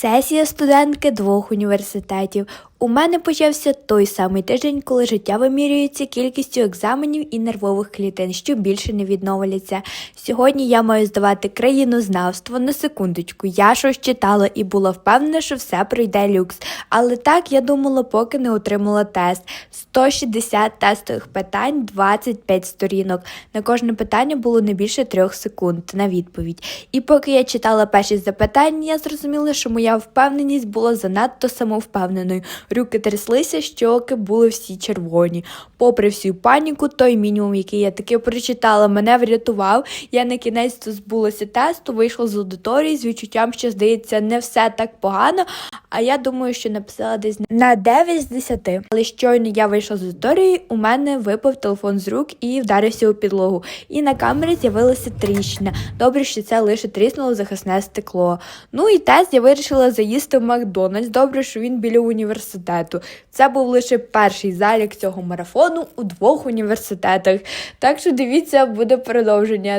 Сесія студентки двох університетів. У мене почався той самий тиждень, коли життя вимірюється кількістю екзаменів і нервових клітин, що більше не відновляться. Сьогодні я маю здавати країнознавство на секундочку. Я щось читала і була впевнена, що все пройде люкс. Але так я думала, поки не отримала тест. 160 тестових питань, 25 сторінок. На кожне питання було не більше трьох секунд на відповідь. І поки я читала перші запитання, я зрозуміла, що моя впевненість була занадто самовпевненою. Руки тряслися, щоки були всі червоні. Попри всю паніку, той мінімум, який я таки прочитала, мене врятував. Я на кінець збулася тесту, вийшла з аудиторії з відчуттям, що здається, не все так погано. А я думаю, що написала десь на 9 з 10. Але щойно я вийшла з аудиторії, у мене випав телефон з рук і вдарився у підлогу. І на камері з'явилася тріщина. Добре, що це лише тріснуло захисне стекло. Ну і тест я вирішила заїсти в Макдональдс. Добре, що він біля університету. Це був лише перший залік цього марафону у двох університетах. Так що дивіться, буде продовження.